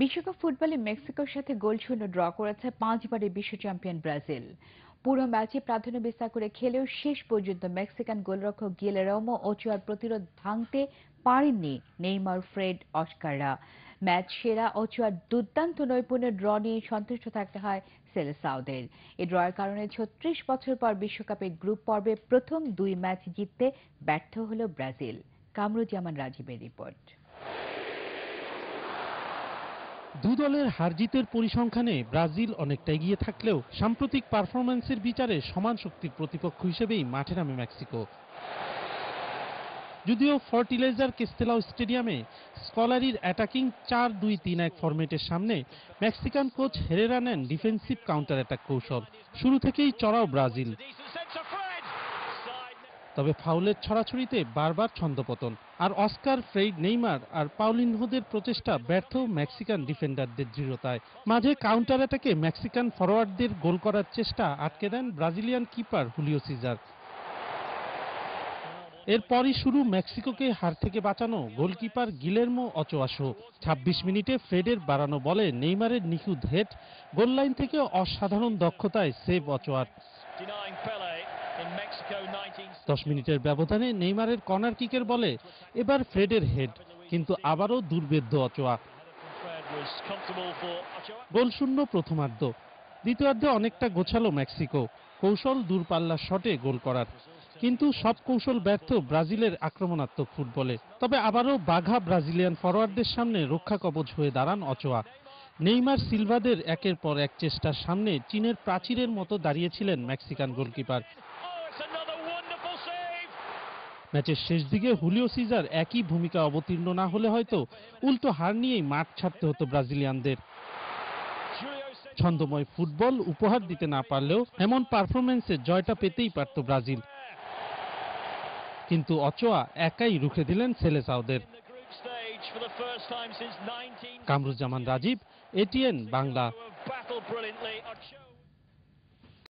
বিশ্বকাপ ফুটবলে মেক্সিকোর সাথে গোল শূন্য ড্র করেছে পাঁচবারের বিশ্ব চ্যাম্পিয়ন ব্রাজিল। পুরো ম্যাচে প্রাধান্য বিস্তার করে খেলেও শেষ পর্যন্ত মেক্সিকান গোলরক্ষক গিলেরমো ওচোয়ার প্রতিরোধ ভাঙতে পারেননি নেইমার, ফ্রেড অস্কাররা ম্যাচ সেরা ওচোয়ার দুর্দান্ত নৈপুণ্য ড্র নিয়ে সন্তুষ্ট থাকতে হয় সেলেসাওদের। এই ড্রয়ের কারণে ছত্রিশ বছর পর বিশ্বকাপের গ্রুপ পর্বে প্রথম দুই ম্যাচ জিততে ব্যর্থ হল ব্রাজিল। কামরুজ্জামান রাজীবের রিপোর্ট। দু দলের হার জিতের পরিসংখ্যানে ব্রাজিল অনেকটা এগিয়ে থাকলেও সাম্প্রতিক পারফরম্যান্সের বিচারে সমান শক্তির প্রতিপক্ষ হিসেবেই মাঠে নামে মেক্সিকো। যদিও ফার্টিলাইজার কেস্তেলাও স্টেডিয়ামে স্কলারির অ্যাটাকিং চার দুই তিন এক ফরম্যাটের সামনে মেক্সিকান কোচ হেরেরা নেন ডিফেন্সিভ কাউন্টার অ্যাটাক কৌশল। শুরু থেকেই চড়াও ব্রাজিল। তবে ফাউলের ছড়াছড়িতে বারবার ছন্দপতন। আর অস্কার ফ্রেইড নেইমার আর পাউলিনহোদের প্রচেষ্টা ব্যর্থ মেক্সিকান ডিফেন্ডারদের দৃঢ়তায়। মাঝে কাউন্টার অ্যাটাকে মেক্সিকান ফরোয়ার্ডদের গোল করার চেষ্টা আটকে দেন ব্রাজিলিয়ান কিপার হুলিও সিজার। এরপরই শুরু মেক্সিকোকে হার থেকে বাঁচানো গোলকিপার গিলেরমো অচোয়াশো। ছাব্বিশ মিনিটে ফ্রেডের বাড়ানো বলে নেইমারের নিখুঁত হেড গোললাইন থেকে অসাধারণ দক্ষতায় সেভ অচোয়ার। দশ মিনিটের ব্যবধানে নেইমারের কর্নার কিকের বলে এবার ফ্রেডের হেড, কিন্তু আবারও দুর্বেদ্য অচোয়া। গোল শূন্য প্রথমার্ধ। দ্বিতীয়ার্ধে অনেকটা গোছালো মেক্সিকো। কৌশল দূরপাল্লার শটে গোল করার। কিন্তু সব কৌশল ব্যর্থ ব্রাজিলের আক্রমণাত্মক ফুটবলে। তবে আবারও বাঘা ব্রাজিলিয়ান ফরোয়ার্ডদের সামনে রক্ষা কবচ হয়ে দাঁড়ান অচোয়া। নেইমার সিলভাদের একের পর এক চেষ্টার সামনে চীনের প্রাচীরের মতো দাঁড়িয়েছিলেন মেক্সিকান গোলকিপার। ম্যাচের শেষ দিকে হুলিও সিজার একই ভূমিকা অবতীর্ণ না হলে হয়তো উল্টো হার নিয়েই মাঠ ছাড়তে হতো ব্রাজিলিয়ানদের। ছন্দময় ফুটবল উপহার দিতে না পারলেও এমন পারফরমেন্সে জয়টা পেতেই পারত ব্রাজিল। কিন্তু অচোয়া একাই রুখে দিলেন সেলেসাওদের। কামরুজ্জামান রাজীব, এটিএন বাংলা।